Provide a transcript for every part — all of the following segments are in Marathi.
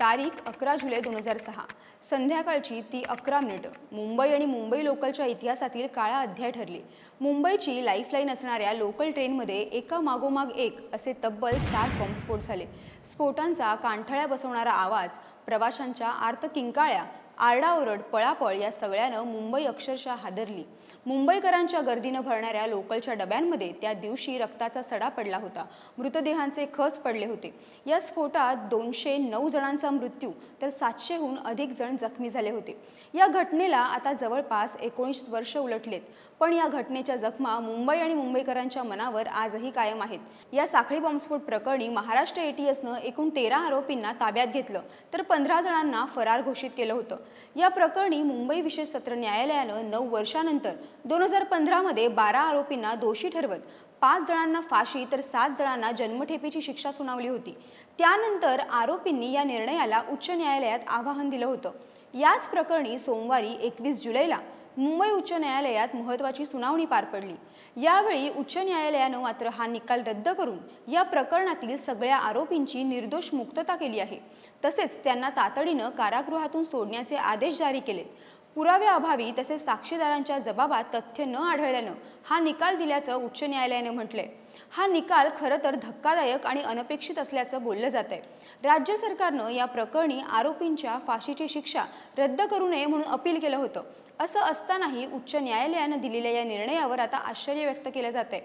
तारीख अकरा जुलै दोन हजार सहा. संध्याकाळची ती अकरा मिनिटं. मुंबई आणि मुंबई लोकलच्या इतिहासातील काळा अध्याय ठरली. मुंबईची लाईफलाईन असणाऱ्या लोकल ट्रेनमध्ये एका मागोमाग एक असे तब्बल सात बॉम्बस्फोट झाले. स्फोटांचा कांठळ्या बसवणारा आवाज प्रवाशांच्या आर्त किंकाळ्या आरडाओरड पळापळ या सगळ्यानं मुंबई अक्षरशः हादरली. मुंबईकरांच्या गर्दीनं भरणाऱ्या लोकलच्या डब्यांमध्ये त्या दिवशी रक्ताचा सडा पडला होता. मृतदेहांचे खच पडले होते. या स्फोटात दोनशे नऊ जणांचा मृत्यू तर सातशेहून अधिक जण जखमी झाले होते. या घटनेला आता जवळपास एकोणीस वर्ष उलटलेत. पण या घटनेच्या जखमा मुंबई आणि मुंबईकरांच्या मनावर आजही कायम आहेत. या साखळी बॉम्बस्फोट प्रकरणी महाराष्ट्र एटीएसनं एकूण तेरा आरोपींना ताब्यात घेतलं तर पंधरा जणांना फरार घोषित केलं होतं. या प्रकरणी मुंबई विशेष सत्र न्यायालयानं नऊ वर्षानंतर दोन हजार पंधरामध्ये बारा आरोपींना दोषी ठरवत पाच जणांना फाशी तर सात जणांना जन्मठेपेची शिक्षा सुनावली होती. त्यानंतर आरोपींनी या निर्णयाला उच्च न्यायालयात आवाहन दिलं होतं. याच प्रकरणी सोमवारी एकवीस जुलैला मुंबई उच्च न्यायालयात महत्त्वाची सुनावणी पार पडली. यावेळी उच्च न्यायालयानं मात्र हा निकाल रद्द करून या प्रकरणातील सगळ्या आरोपींची निर्दोष मुक्तता केली आहे. तसेच त्यांना तातडीनं कारागृहातून सोडण्याचे आदेश जारी केलेत. पुराव्याअभावी तसेच साक्षीदारांच्या जबाबात तथ्य न आढळल्यानं हा निकाल दिल्याचं उच्च न्यायालयानं म्हटलंय. हा निकाल खरं तर धक्कादायक आणि अनपेक्षित असल्याचं बोललं जात आहे राज्य सरकारनं या प्रकरणी आरोपींच्या फाशीची शिक्षा रद्द करू नये म्हणून अपील केलं होतं. असं असतानाही उच्च न्यायालयानं दिलेल्या या निर्णयावर आता आश्चर्य व्यक्त केलं जात आहे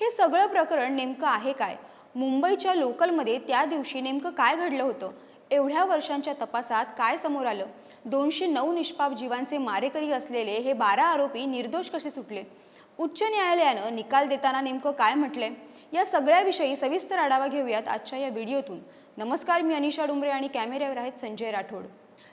हे सगळं प्रकरण नेमकं आहे काय? मुंबईच्या लोकलमध्ये त्या दिवशी नेमकं काय घडलं होतं? एवढ्या वर्षांच्या तपासात काय समोर आलं? दोनशे नऊ निष्पाप जीवांचे मारेकरी असलेले हे बारा आरोपी निर्दोष कसे सुटले? उच्च न्यायालयानं निकाल देताना नेमकं काय म्हटलंय या सगळ्याविषयी सविस्तर आढावा घेऊयात आजच्या या व्हिडिओतून. नमस्कार मी अनिशा डुंबरे आणि कॅमेऱ्यावर आहेत संजय राठोड.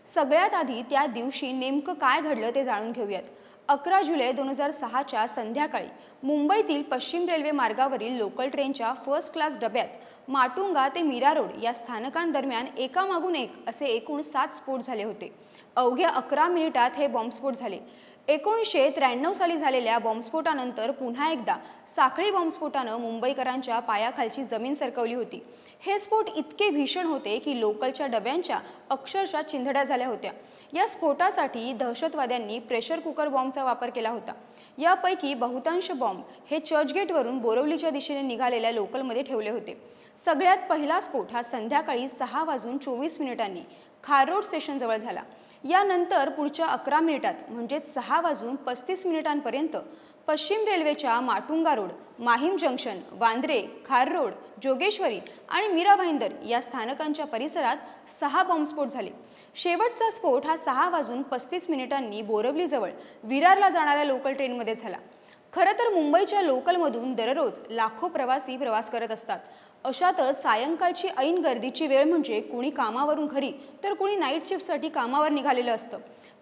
सगळ्यात आधी त्या दिवशी नेमकं काय घडलं ते जाणून घेऊयात. अकरा जुलै दोन हजार सहाच्या संध्याकाळी मुंबईतील पश्चिम रेल्वे मार्गावरील लोकल ट्रेनच्या फर्स्ट क्लास डब्यात माटुंगा ते मीरा रोड या स्थानकांदरम्यान एकामागून एक असे एकूण सात स्फोट झाले होते. अवघ्या अकरा मिनिटात हे बॉम्बस्फोट झाले. एकोणीसशे त्र्याण्णव साली झालेल्या बॉम्बस्फोटानंतर पुन्हा एकदा साखळी बॉम्बस्फोटानं मुंबईकरांच्या पायाखालची जमीन सरकवली होती. हे स्फोट इतके भीषण होते की लोकलच्या डब्यांच्या अक्षरशः चिंधड्या झाल्या होत्या. या स्फोटासाठी दहशतवाद्यांनी प्रेशर कुकर बॉम्बचा वापर केला होता. यापैकी बहुतांश बॉम्ब हे चर्चगेटवरून बोरवलीच्या दिशेने निघालेल्या लोकलमध्ये ठेवले होते. सगळ्यात पहिला स्फोट हा संध्याकाळी सहा वाजून चोवीस मिनिटांनी खारोड स्टेशनजवळ झाला. यानंतर पुढच्या अकरा मिनिटात म्हणजेच सहा वाजून पस्तीस मिनिटांपर्यंत पश्चिम रेल्वेच्या Matunga road Mahim junction Vandre Khar road Jogeshwari आणि मीरा भाईंदर या स्थानकांच्या परिसरात सहा बॉम्बस्फोट झाले. शेवटचा स्फोट हा सहा वाजून पस्तीस मिनिटांनी बोरवलीजवळ विरारला जाणाऱ्या लोकल ट्रेनमध्ये झाला. खरं तर मुंबईच्या लोकलमधून दररोज लाखो प्रवासी प्रवास करत असतात. अशातच सायंकाळची ऐन गर्दीची वेळ म्हणजे कुणी कामावरून घरी तर कुणी नाईट शिफ्टसाठी कामावर निघालेलं असतं.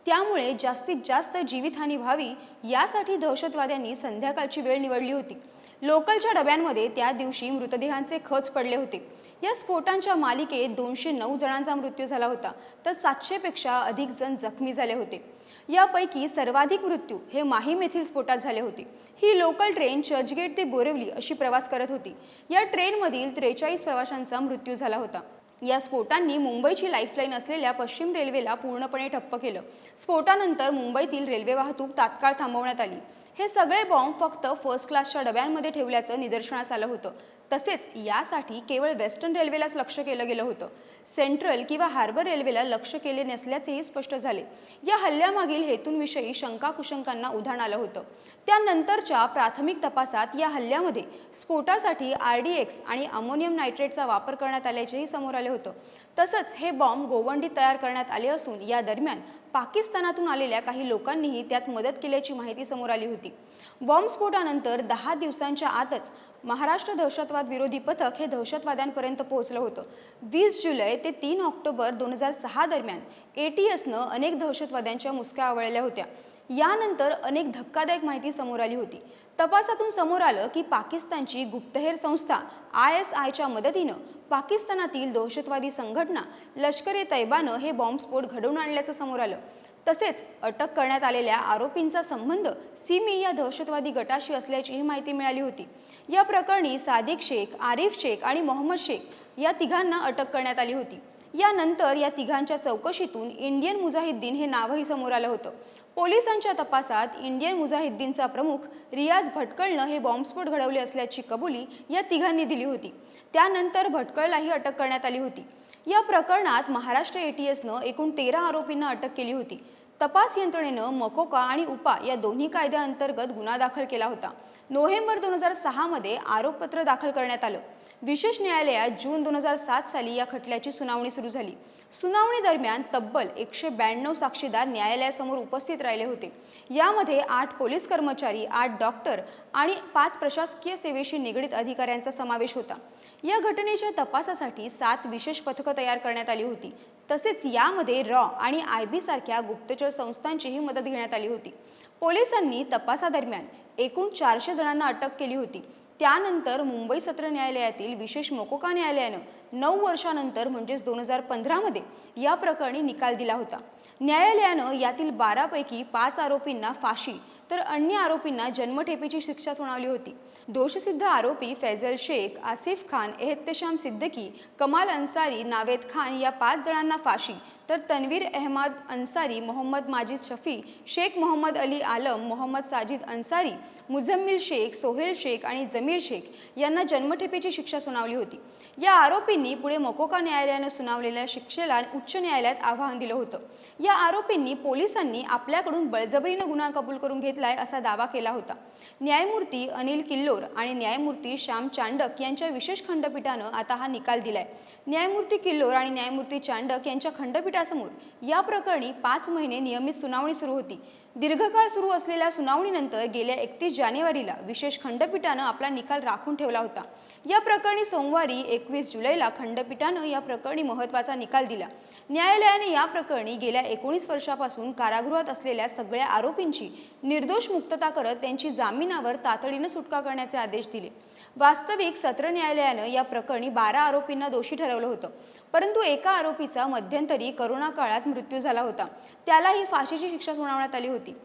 त्यामुळे जास्तीत जास्त जीवितहानी व्हावी यासाठी दहशतवाद्यांनी संध्याकाळची वेळ निवडली होती. लोकलच्या डब्यांमध्ये त्या दिवशी मृतदेहांचे खच पडले होते. या स्फोटांच्या मालिकेत दोनशे नऊ जणांचा मृत्यू झाला होता तर सातशेपेक्षा अधिक जण जखमी झाले होते. यापैकी सर्वाधिक मृत्यू हे माहीम येथील स्फोटात झाले होते. ही लोकल ट्रेन चर्चगेट ते बोरिवली अशी प्रवास करत होती. या ट्रेनमधील त्रेचाळीस प्रवाशांचा मृत्यू झाला होता. या स्फोटांनी मुंबईची लाईफलाईन असलेल्या पश्चिम रेल्वेला पूर्णपणे ठप्प केलं. स्फोटानंतर मुंबईतील रेल्वे वाहतूक तात्काळ थांबवण्यात आली. हे सगळे बॉम्ब फक्त फर्स्ट क्लासच्या डब्यांमध्ये ठेवल्याचं निदर्शनास आलं होतं. तसेच यासाठी केवळ वेस्टर्न रेल्वेलाच लक्ष केलं गेलं होतं. सेंट्रल किंवा हार्बर रेल्वेला लक्ष केले नसल्याचेही स्पष्ट झाले. या हल्ल्यामागील हेतूंविषयी शंकाकुशंकांना उधाण आलं होतं. त्यानंतरच्या प्राथमिक तपासात या हल्ल्यामध्ये स्फोटासाठी आर डी एक्स आणि अमोनियम नायट्रेटचा वापर करण्यात आल्याचेही समोर आले होतं. तसंच हे बॉम्ब गोवंडी तयार करण्यात आले असून या दरम्यान पाकिस्तानातून आलेल्या काही लोकांनीही त्यात मदत केल्याची माहिती समोर आली होती. बॉम्बस्फोटानंतर दहा दिवसांच्या आतच महाराष्ट्र दहशतवाद विरोधी पथक हे दहशतवाद्यांपर्यंत पोहोचलं होतं. वीस जुलै ते तीन ऑक्टोबर दोन हजार सहा दरम्यान ए टी एसनं अनेक दहशतवाद्यांच्या मुसक्या आवळल्या होत्या. यानंतर अनेक धक्कादायक माहिती समोर आली होती. तपासातून समोर आलं की पाकिस्तानची गुप्तहेर संस्था आय एस आयच्या मदतीनं पाकिस्तानातील दहशतवादी संघटना लष्कर ए तैबानं हे बॉम्बस्फोट घडवून आणल्याचं समोर आलं. तसेच अटक करण्यात आलेल्या आरोपींचा संबंध सिमी या दहशतवादी गटाशी असल्याचीही माहिती मिळाली होती. या प्रकरणी सादिक शेख आरिफ शेख आणि मोहम्मद शेख या तिघांना अटक करण्यात आली होती. यानंतर या तिघांच्या चौकशीतून इंडियन मुजाहिद्दीन हे नावही समोर आलं होतं. पोलिसांच्या तपासात इंडियन मुजाहिद्दीनचा प्रमुख रियाज भटकळनं हे बॉम्बस्फोट घडवले असल्याची कबुली या तिघांनी दिली होती. त्यानंतर भटकळलाही अटक करण्यात आली होती. या प्रकरणात महाराष्ट्र एटीएसनं एकूण तेरा आरोपींना अटक केली होती. तपास यंत्रणेनं मकोका आणि उपा या दोन्ही कायद्याअंतर्गत गुन्हा दाखल केला होता. नोव्हेंबर दोन हजार सहामध्ये आरोपपत्र दाखल करण्यात आलं. विशेष न्यायालयात जून दोन हजार सात साली या खटल्याची सुनावणी सुरू झाली. सुनावणी दरम्यान तब्बल एकशे ब्याण्णव साक्षीदार न्यायालयासमोर उपस्थित राहिले होते. यामध्ये आठ पोलीस कर्मचारी आठ डॉक्टर आणि पाच प्रशासकीय सेवेशी निगडीत अधिकाऱ्यांचा समावेश होता. या घटनेच्या तपासासाठी सात विशेष पथकं तयार करण्यात आली होती. तसेच यामध्ये रॉ आणि आय बी सारख्या गुप्तचर संस्थांचीही मदत घेण्यात आली होती. पोलिसांनी तपासादरम्यान एकूण चारशे जणांना अटक केली होती. त्यानंतर मुंबई सत्र न्यायालयातील विशेष मोकोका न्यायालयानं नऊ वर्षानंतर म्हणजेच दोन हजार पंधरामध्ये या प्रकरणी निकाल दिला होता. न्यायालयानं यातील बारापैकी पाच आरोपींना फाशी तर अन्य आरोपींना जन्मठेपेची शिक्षा सुनावली होती. दोषसिद्ध आरोपी फैजल शेख आसिफ खान एहतेशाम सिद्दीकी कमाल अन्सारी नावेद खान या पाच जणांना फाशी. तर तन्वीर अहमद अन्सारी मोहम्मद माजिद शफी शेख मोहम्मद अली आलम मोहम्मद साजिद अन्सारी मुझम्मिल शेख सोहेल शेख आणि जमीर शेख यांना जन्मठेपेची शिक्षा सुनावली होती. या आरोपींनी पुढे मोकोका न्यायालयानं सुनावलेल्या शिक्षेला उच्च न्यायालयात आव्हान दिलं होतं. या आरोपींनी पोलिसांनी आपल्याकडून बळजबरीनं गुन्हा कबूल करून घेत घेतलाय असा दावा केला होता. न्यायमूर्ती अनिल किल्लोर आणि न्यायमूर्ती श्याम चांडक यांच्या विशेष खंडपीठानं आता हा निकाल दिलाय. न्यायमूर्ती किल्लोर आणि न्यायमूर्ती चांडक यांच्या खंडपीठासमोर या प्रकरणी पाच महिने नियमित सुनावणी सुरू होती. दीर्घकाळ सुरू असलेल्या सुनावणीनंतर गेल्या एकतीस जानेवारीला विशेष खंडपीठानं आपला निकाल राखून ठेवला होता. या प्रकरणी सोमवारी एकवीस जुलैला खंडपीठानं या प्रकरणी महत्त्वाचा निकाल दिला. न्यायालयाने या प्रकरणी गेल्या एकोणीस वर्षापासून कारागृहात असलेल्या सगळ्या आरोपींची निर्दोष मुक्तता करत त्यांची जामिनावर तातडीनं सुटका करण्याचे आदेश दिले. वास्तविक सत्र न्यायालयानं या प्रकरणी बारा आरोपींना दोषी ठरवलं होतं. परंतु एका आरोपीचा मध्यंतरी करोना काळात मृत्यू झाला होता. त्यालाही फाशीची शिक्षा सुनावण्यात आली होती.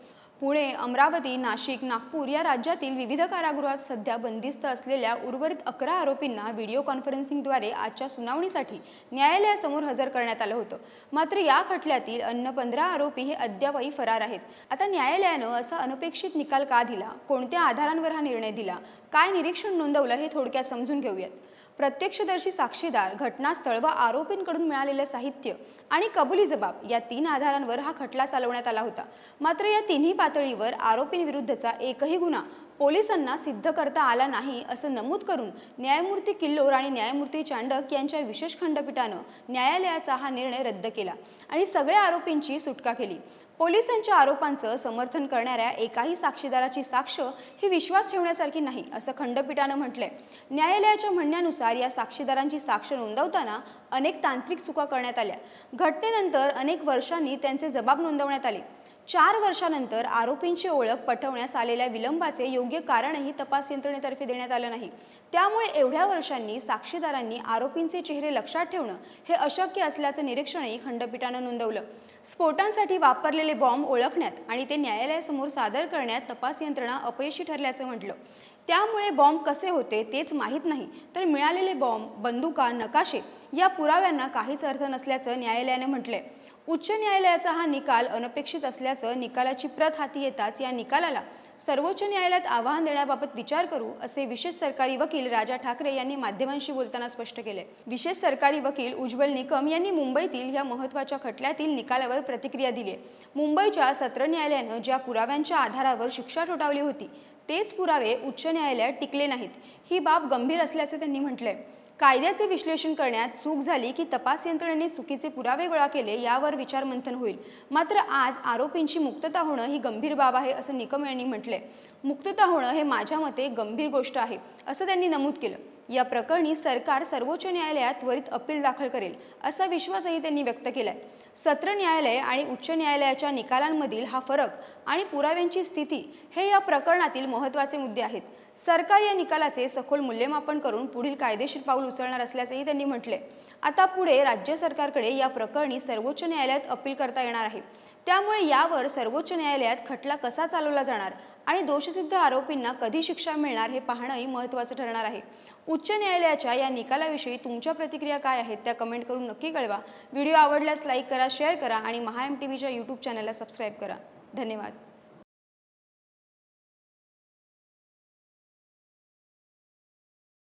पुणे अमरावती नाशिक नागपूर या राज्यातील विविध कारागृहात सध्या बंदिस्त असलेल्या उर्वरित अकरा आरोपींना व्हिडिओ कॉन्फरन्सिंगद्वारे आजच्या सुनावणीसाठी न्यायालयासमोर हजर करण्यात आलं होतं. मात्र या खटल्यातील अन्य पंधरा आरोपी हे अद्यापही फरार आहेत. आता न्यायालयानं असा अनपेक्षित निकाल का दिला? कोणत्या आधारांवर हा निर्णय दिला? काय निरीक्षण नोंदवलं हे थोडक्यात समजून घेऊयात. प्रत्यक्षदर्शी साक्षीदार घटनास्थळ व आरोपींकडून मिळालेले साहित्य आणि कबुली जबाब या तीन आधारांवर हा खटला चालवण्यात आला होता. मात्र या तिन्ही पातळीवर आरोपींविरुद्धचा एकही गुन्हा पोलिसांना सिद्ध करता आला नाही असं नमूद करून न्यायमूर्ती किल्लोर आणि न्यायमूर्ती चांडक यांच्या विशेष खंडपीठानं न्यायालयाचा हा निर्णय रद्द केला आणि सगळ्या आरोपींची सुटका केली. पोलिसांच्या आरोपांचं समर्थन करणाऱ्या एकाही साक्षीदाराची साक्ष ही विश्वास ठेवण्यासारखी नाही असं खंडपीठानं म्हटलंय. न्यायालयाच्या म्हणण्यानुसार या साक्षीदारांची साक्ष नोंदवताना अनेक तांत्रिक चुका करण्यात आल्या. घटनेनंतर अनेक वर्षांनी त्यांचे जबाब नोंदवण्यात आले. चार वर्षानंतर आरोपींची ओळख पटवण्यास आलेल्या विलंबाचे योग्य कारणही तपास यंत्रणेतर्फे देण्यात आलं नाही. त्यामुळे एवढ्या वर्षांनी साक्षीदारांनी आरोपींचे चेहरे लक्षात ठेवणं हे अशक्य असल्याचं निरीक्षणही खंडपीठानं नोंदवलं. स्फोटांसाठी वापरलेले बॉम्ब ओळखण्यात आणि ते न्यायालयासमोर सादर करण्यात तपास यंत्रणा अपयशी ठरल्याचं म्हटलं. त्यामुळे बॉम्ब कसे होते तेच माहीत नाही तर मिळालेले बॉम्ब बंदुका नकाशे या पुराव्यांना काहीच अर्थ नसल्याचं न्यायालयाने म्हटलंय. उच्च न्यायालयाचा हा निकाल अनपेक्षित असल्याचं निकालाची प्रत हाती येताच या निकालाला सर्वोच्च न्यायालयात आव्हान देण्याबाबत विचार करू असे विशेष सरकारी वकील राजा ठाकरे यांनी माध्यमांशी बोलताना स्पष्ट केले. विशेष सरकारी वकील उज्ज्वल निकम यांनी मुंबईतील या महत्त्वाच्या खटल्यातील निकालावर प्रतिक्रिया दिली मुंबईच्या सत्र न्यायालयानं ज्या पुराव्यांच्या आधारावर शिक्षा ठोठावली होती तेच पुरावे उच्च न्यायालयात टिकले नाहीत. ही बाब गंभीर असल्याचे त्यांनी म्हटलंय. कायद्याचे विश्लेषण करण्यात चूक झाली की तपास यंत्रणेने चुकीचे पुरावे गोळा केले यावर विचारमंथन होईल. मात्र आज आरोपींची मुक्तता होणं ही गंभीर बाब आहे असं निकम यांनी म्हटलंय. मुक्तता होणं हे माझ्या मते गंभीर गोष्ट आहे असं त्यांनी नमूद केलं. या प्रकरणी सरकार सर्वोच्च न्यायालयात त्वरित अपील दाखल करेल असा विश्वासही त्यांनी व्यक्त केलाय. सत्र न्यायालय आणि उच्च न्यायालयाच्या निकालांमधील हा फरक आणि पुराव्यांची स्थिती हे या प्रकरणातील महत्त्वाचे मुद्दे आहेत. सरकार या निकालाचे सखोल मूल्यमापन करून पुढील कायदेशीर पाऊल उचलणार असल्याचंही त्यांनी म्हटले आता पुढे राज्य सरकारकडे या प्रकरणी सर्वोच्च न्यायालयात अपील करता येणार आहे. त्यामुळे यावर सर्वोच्च न्यायालयात खटला कसा चालवला जाणार आणि दोषसिद्ध आरोपींना कधी शिक्षा मिळणार हे पाहणंही महत्त्वाचं ठरणार आहे. उच्च न्यायालयाच्या या निकालाविषयी तुमच्या प्रतिक्रिया काय आहेत त्या कमेंट करून नक्की कळवा. व्हिडिओ आवडल्यास लाईक करा शेअर करा आणि महा एम टी व्हीच्या यूट्यूब चॅनलला सबस्क्राईब करा. धन्यवाद.